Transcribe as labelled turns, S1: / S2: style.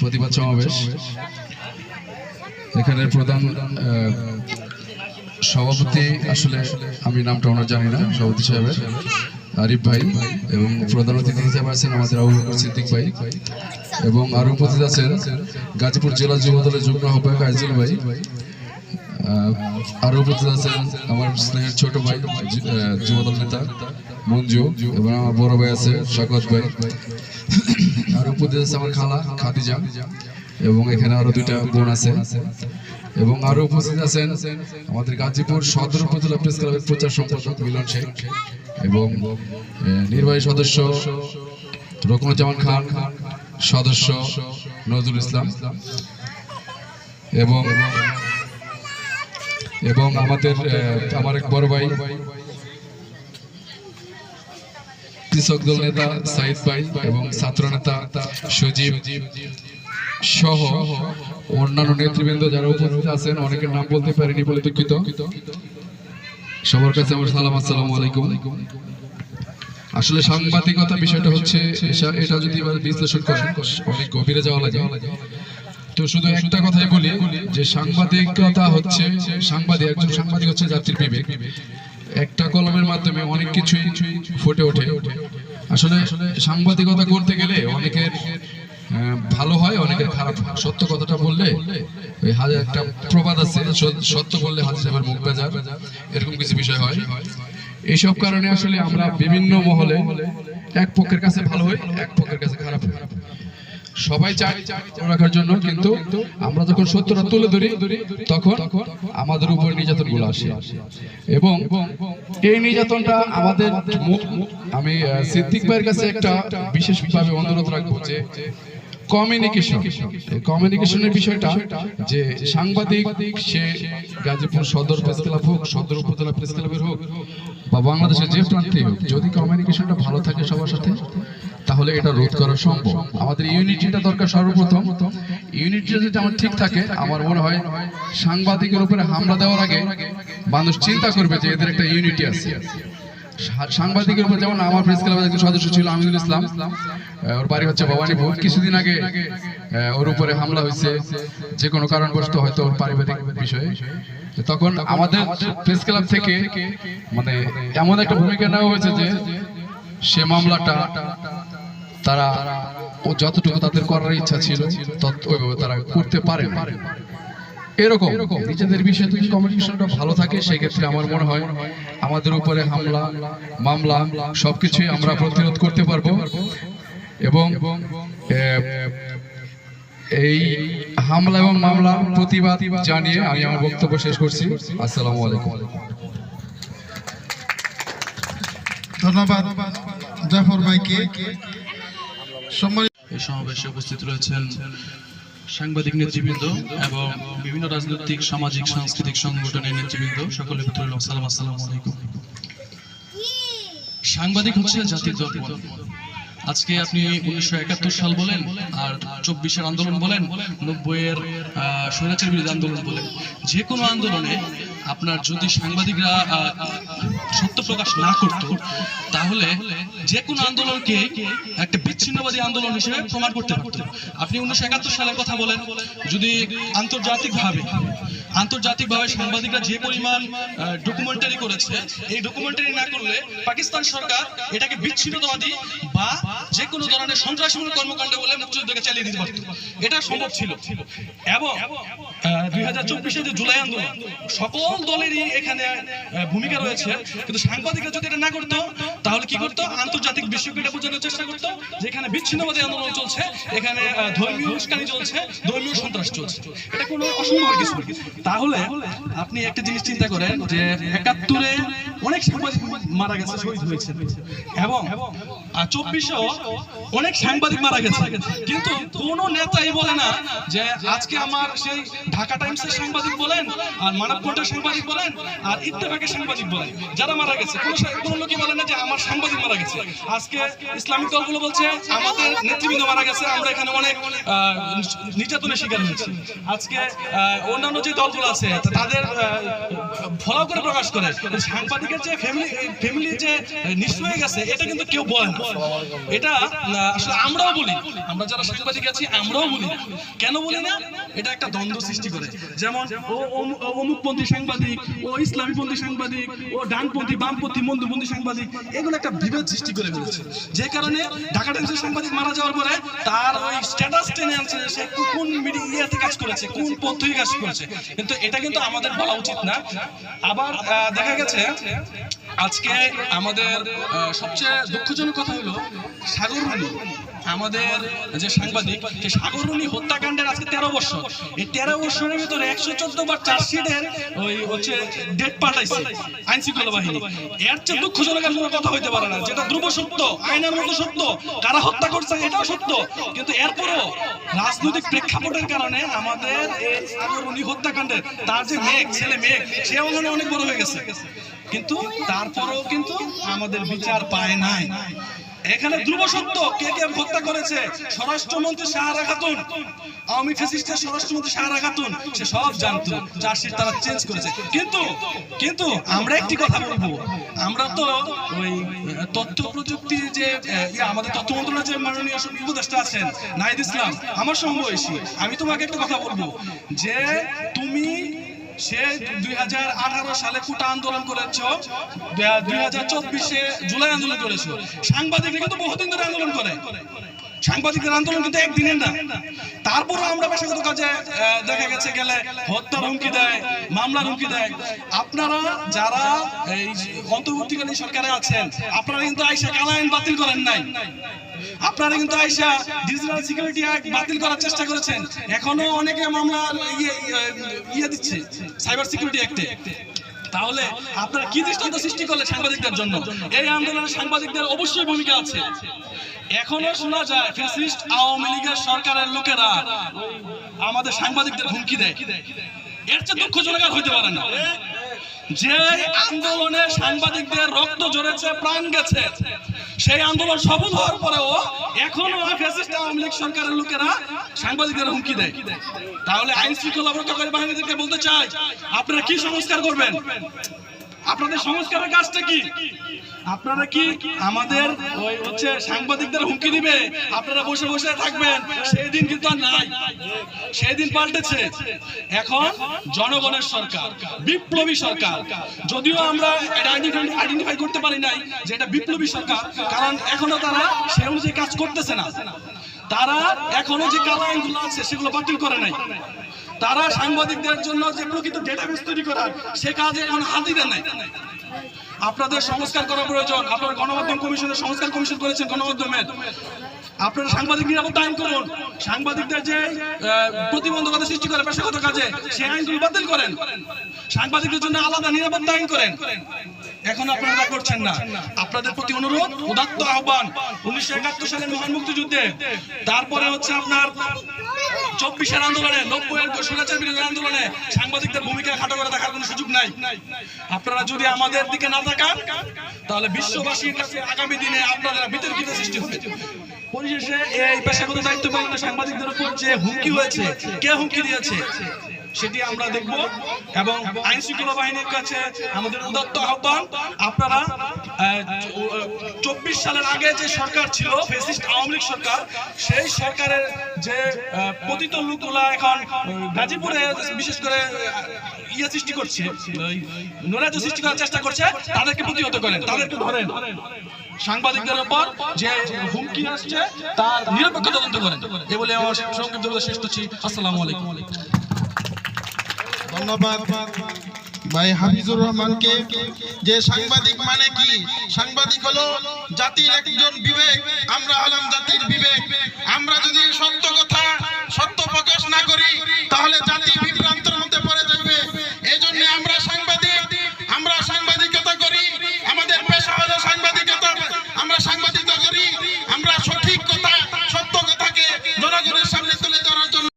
S1: প্রতিবাদ সমাবেশ। এখানের প্রধান সভাপতি আসলে আমি নামটা ওনার জানি না সভাপতি সাহেবের আরিফ ভাই এবং প্রধান অতিথি হিসেবে আছেন আমাদের আবুবকর সিদ্দিক ভাই এবং আরও উপস্থিত আছেন গাজীপুর জেলা যুব দলের যুগ্ম আহ্বায়ক আইজুল ভাই। আহ, আরও উপস্থিত আছেন আমার স্নেহের ছোট ভাই যু- আহ, যুবদল নেতা মঞ্জু এবং আমার বড় ভাই আছে শকত ভাই। আর উপস্থিত আছে আমার খালা খাদিজা এবং এখানে আরও দুইটা বোন আছে। এবং আরও উপস্থিত আছেন আমাদের গাজীপুর সদর উপজেলা প্রেস ক্লাবের প্রচার সম্পাদক মিলন শেখ এবং নির্বাহী সদস্য রকমুজ্জামান খান, সদস্য নজরুল ইসলাম এবং এবং আমাদের আমার এক বড় ভাই কৃষক দল নেতা সাইদ ভাই এবং ছাত্র নেতা সজীব সহ অন্যান্য নেতৃবৃন্দ যারা উপস্থিত আছেন, অনেকের নাম বলতে পারিনি বলে দুঃখিত। সবার কাছে আমার সালাম, আসসালামু আলাইকুম। আসলে সাংবাদিকতা বিষয়টা হচ্ছে এটা যদি বিশ্লেষণ করেন, অনেক গভীরে যাওয়া লাগে। তো শুধু একটা কথাই বলি, যে সাংবাদিকতা হচ্ছে, সাংবাদিক একজন সাংবাদিক হচ্ছে জাতির বিবেক। একটা কলমের মাধ্যমে অনেক কিছুই ফুটে ওঠে। আসলে সাংবাদিকতা করতে গেলে অনেকের ভালো হয়, অনেকের খারাপ হয়। সত্য কথাটা বললে ওই হাজার একটা প্রবাদ আছে সত্য বললে হাজার সাহেবের মুখ বেজার। এরকম কিছু বিষয় হয়। এইসব কারণে আসলে আমরা বিভিন্ন মহলে এক পক্ষের কাছে ভালো হই এক পক্ষের কাছে খারাপ হই সবাই চায় রাখার জন্য, কিন্তু আমরা যখন সত্যটা তুলে ধরি, তখন আমাদের উপর নির্যাতনগুলো আসে। এবং এই নির্যাতনটা আমাদের আমি সিদ্দিক ভাইয়ের কাছে একটা বিশেষভাবে অনুরোধ রাখব যে কমিউনিকেশন কমিউনিকেশনের বিষয়টা যে সাংবাদিক, সে গাজীপুর সদর প্রেস ক্লাব হোক, সদর উপজেলা প্রেস ক্লাবের হোক, বা বাংলাদেশের যে প্রান্তে হোক, যদি কমিউনিকেশনটা ভালো থাকে সবার সাথে তাহলে এটা রোধ করা সম্ভব। আমাদের ইউনিটিটা দরকার সর্বপ্রথম ইউনিটি যদি আমার ঠিক থাকে, আমার মনে হয় সাংবাদিকের উপরে হামলা দেওয়ার আগে মানুষ চিন্তা করবে যে এদের একটা ইউনিটি আছে। সাংবাদিকের উপর যেমন আমার প্রেস ক্লাবের একজন সদস্য ছিল, আমিনুল ইসলাম ওর বাড়ি হচ্ছে ভবানীপুর। কিছুদিন আগে ওর উপরে হামলা হয়েছে, যে কোনো কারণবশত হয়তো পারিবারিক বিষয়ে। তখন আমাদের প্রেস ক্লাব থেকে মানে এমন একটা ভূমিকা নেওয়া হয়েছে যে সে মামলাটা তারা ও যতটুকু তাদের করার ইচ্ছা ছিল ওইভাবে তারা করতে পারে এরকম নিজেদের বিষয়ে যদি কমিউনিকেশনটা ভালো থাকে, সেক্ষেত্রে আমার মনে হয় আমাদের উপরে হামলা, মামলা সবকিছুই আমরা প্রতিরোধ করতে পারব। এবং এই হামলা এবং মামলা প্রতিবাদ জানিয়ে আমি আমার বক্তব্য শেষ করছি। আসসালামু আলাইকুম।
S2: ধন্যবাদ জাফর ভাইকে।
S3: এই সমাবেশে উপস্থিত রয়েছেন সাংবাদিক নেতৃবৃন্দ এবং বিভিন্ন রাজনৈতিক, সামাজিক, সাংস্কৃতিক সংগঠনের নেতৃবৃন্দ। সকলের ভিতরে সাংবাদিক হচ্ছে জাতির দর্পণ আজকে আপনি উনিশশো একাত্তর সাল বলেন আর চব্বিশের আন্দোলন বলেন নব্বই এর স্বৈরাচার বিরোধী আন্দোলন বলেন যে কোনো আন্দোলনে আপনার যদি সাংবাদিকরা সত্য প্রকাশ না করত, তাহলে যে কোনো আন্দোলনকে একটা বিচ্ছিন্নবাদী আন্দোলন হিসেবে প্রমাণ করতে পারত। আপনি উনিশশো একাত্তর সালের কথা বলেন, যদি আন্তর্জাতিকভাবে আন্তর্জাতিকভাবে সাংবাদিকরা যে পরিমাণ ডকুমেন্টারি করেছে, এই ডকুমেন্টারি না করলে পাকিস্তান সরকার এটাকে বিচ্ছিন্নতাবাদী বা যে কোনো ধরনের সন্ত্রাসমূলক কর্মকাণ্ড বলে মুক্তিযুদ্ধকে চালিয়ে দিতে পারত। এটা সম্ভব ছিল। এবং দুই হাজার চব্বিশে যে জুলাই আন্দোলন, সকল দলেরই এখানে ভূমিকা রয়েছে। কিন্তু সাংবাদিকরা যদি এটা না করতো তাহলে কি করতো? আন্তর্জাতিক বিশ্বকে বোঝানোর চেষ্টা করতো যে এখানে বিচ্ছিন্নবাদী আন্দোলন চলছে এখানে ধর্মীয় উস্কানি চলছে, ধর্মীয় সন্ত্রাস চলছে। এটা কোনো অসম্ভব কিছু তাহলে আপনি একটা জিনিস চিন্তা করেন যে একাত্তরে অনেক সাংবাদিক মারা গেছে, শহীদ হয়েছে। এবং চব্বিশেও অনেক সাংবাদিক মারা গেছে। কিন্তু কোন নেতাই বলে না যে আজকে আমার সেই ঢাকা টাইমসের সাংবাদিক বলেন, আর মানব সাংবাদিক বলেন, আর ইত্তেফাকের সাংবাদিক বলেন, যারা মারা গেছে। কোন লোকই বলে না যে আমার সাংবাদিক মারা গেছে। আজকে ইসলামিক দলগুলো বলছে, আমাদের নেতৃবৃন্দ মারা গেছে, আমরা এখানে অনেক নির্যাতনের শিকার হয়েছি। আজকে অন্যান্য যে দলগুলো আছে তাদের করে প্রকাশ করে। সাংবাদিকের যে ফ্যামিলি ফ্যামিলি যে গেছে, এটা কিন্তু কেউ বলে না। এটা আসলে আমরাও বলি। আমরা যারা সাংবাদিক আছি, আমরাও বলি কেন বলি না? এটা একটা দ্বন্দ্ব সৃষ্টি করে। যেমন, ও অমুকপন্থী সাংবাদিক, ও ইসলামীপন্থী সাংবাদিক, ও ডানপন্থী, বামপন্থী মন্দপন্থী সাংবাদিক, এগুলো একটা বিভেদ সৃষ্টি করে ফেলেছে। যে কারণে ঢাকা টাইমসের সাংবাদিক মারা যাওয়ার পরে তার ওই স্ট্যাটাস টেনে আনছে সে কোন মিডিয়াতে কাজ করেছে, কোন পদ্ধতি কাজ করেছে। কিন্তু এটা কিন্তু আমাদের বলা উচিত না। আবার দেখা গেছে, আজকে আমাদের সবচেয়ে দুঃখজনক কথা হলো সাগর আমাদের যে সাংবাদিক সেই সাগর রুনি হত্যাকাণ্ডের আজকে তেরো বছর। এই তেরো বছরের ভিতরে একশো চোদ্দ বার চার্জশিটের ওই হচ্ছে ডেট পাল্টাইছে আইন শৃঙ্খলা বাহিনী। এর চেয়ে দুঃখজনক আর কোনো কথা হইতে পারে না। যেটা ধ্রুব সত্য, আইনের মতো সত্য, কারা হত্যা করছে এটাও সত্য। কিন্তু এরপরও রাজনৈতিক প্রেক্ষাপটের কারণে আমাদের এই সাগর রুনি হত্যাকাণ্ডের, তার যে মেঘ, ছেলে মেঘ, সে ওখানে অনেক বড় হয়ে গেছে। কিন্তু তারপরেও কিন্তু আমাদের বিচার পায় নাই। এখানে ধ্রুব সত্য, কে কে হত্যা করেছে? স্বরাষ্ট্রমন্ত্রী সাহারা খাতুন। আওয়ামী ফ্যাসিস্টের স্বরাষ্ট্রমন্ত্রী সাহারা খাতুন, সে সব জানতো, চার্জশিট তারা চেঞ্জ করেছে। কিন্তু কিন্তু আমরা একটি কথা বলব। আমরা তো ওই তথ্য প্রযুক্তি যে আমাদের তথ্য মন্ত্রণালয়ের যে মাননীয় উপদেষ্টা আছেন, নাহিদ ইসলাম, আমার সমবয়সী আমি তোমাকে একটা কথা বলব। যে তুমি সে দুই সালে কুটা আন্দোলন করেছ। দুই হাজার চব্বিশে জুলাই আন্দোলন করেছ। সাংবাদিকরা কিন্তু বহুদিন ধরে আন্দোলন করে। সাংবাদিকদের আন্দোলন কিন্তু একদিনের না। তারপরও আমরা পেশাগত কাজে দেখা গেছে গেলে হত্যার হুমকি দেয়, মামলার হুমকি দেয়। আপনারা যারা এই অন্তর্বর্তীকালীন সরকারে আছেন, আপনারা কিন্তু আইসা কালা আইন বাতিল করেন নাই। আপনারা কিন্তু আইসা ডিজিটাল সিকিউরিটি অ্যাক্ট বাতিল করার চেষ্টা করেছেন। এখনও অনেকে মামলা ইয়ে ইয়ে- ইয়ে দিচ্ছে সাইবার সিকিউরিটি অ্যাক্টে তাহলে আপনারা কি দৃষ্টান্ত সৃষ্টি করলে সাংবাদিকদের জন্য? এই আন্দোলনে সাংবাদিকদের অবশ্যই ভূমিকা আছে। এখনও শোনা যায় ফ্যাসিস্ট আওয়ামী লীগের সরকারের লোকেরা আমাদের সাংবাদিকদের হুমকি দেয়। এর চেয়ে দুঃখজনক আর হইতে পারে না। যে আন্দোলনে সাংবাদিকদের রক্ত ঝরেছে, প্রাণ গেছে সেই আন্দোলন সফল হওয়ার পরেও এখনও আওয়ামী লীগ সরকারের লোকেরা সাংবাদিকদের হুমকি দেয়। তাহলে আইন শৃঙ্খলা রক্ষাকারী বাহিনীদেরকে বলতে চাই, আপনারা কি সংস্কার করবেন? আপনাদের সংস্কারের কাজটা কি? আপনারা কি আমাদের ওই হচ্ছে সাংবাদিকদের হুমকি দিবে? আপনারা বসে বসে থাকবেন। সেই দিন কিন্তু আর নাই। সেই দিন পাল্টেছে। এখন জনগণের সরকার, বিপ্লবী সরকার। যদিও আমরা আইডেন্টিফাই করতে পারি নাই যে এটা বিপ্লবী সরকার, কারণ এখনও তারা সে অনুযায়ী কাজ করতেছে না। তারা এখনও যে কালা আইনগুলো আছে, সেগুলো বাতিল করে নাই। তারা সাংবাদিকদের জন্য যে প্রকৃত ডেটাবেস তৈরি করার, সে কাজে এখন হাতি দেন নাই। আপনাদের সংস্কার করা প্রয়োজন। আপনার গণমাধ্যম কমিশনের সংস্কার কমিশন করেছেন গণমাধ্যমের। আপনারা সাংবাদিক নিরাপত্তা আইন করুন। সাংবাদিকদের যে প্রতিবন্ধকতা সৃষ্টি করে পেশাগত কাজে, সেই আইনগুলো বাতিল করেন। সাংবাদিকদের জন্য আলাদা নিরাপত্তা আইন করেন। এখন আপনারা করছেন না। আপনাদের প্রতি অনুরোধ, উদাত্ত আহ্বান, উনিশশো একাত্তর সালের মহান মুক্তিযুদ্ধে তারপরে হচ্ছে আপনার চব্বিশের আন্দোলনে, নব্বইয়ের স্বৈরাচার বিরোধী আন্দোলনে সাংবাদিকদের ভূমিকা খাটো করে দেখার কোনো সুযোগ নাই। আপনারা যদি আমাদের দিকে না তাকান, তাহলে বিশ্ববাসীর কাছে আগামী দিনে আপনাদের বিতর্কিত সৃষ্টি হবে। পরিশেষে এই পেশাগত দায়িত্ব পালনে সাংবাদিকদের উপর যে হুমকি হয়েছে, কে হুমকি দিয়েছে? সেটি আমরা দেখব এবং আইন শৃঙ্খলা বাহিনীর কাছে আমাদের উদাত্ত আহ্বান। আপনারা চব্বিশ সালের আগে যে সরকার ছিল, ফেসিস্ট আওয়ামী লীগ সরকার, সেই সরকারের যে পতিত লোকগুলা এখন গাজীপুরে বিশেষ করে ইয়ে সৃষ্টি করছে নৈরাজ্য সৃষ্টি করার চেষ্টা করছে, তাদেরকে প্রতিহত করেন, তাদেরকে ধরেন। সাংবাদিকদের উপর যে হুমকি আসছে, তার নিরপেক্ষ তদন্ত করেন। এ বলে আমার সংক্ষিপ্ত শেষ করছি। আসসালামু আলাইকুম।
S2: ধন্যবাদ। ভাই হাফিজুর রহমানকে, যে সাংবাদিক মানে কি? সাংবাদিক হলো জাতির একজন বিবেক, আমরা হলাম জাতির বিবেক, আমরা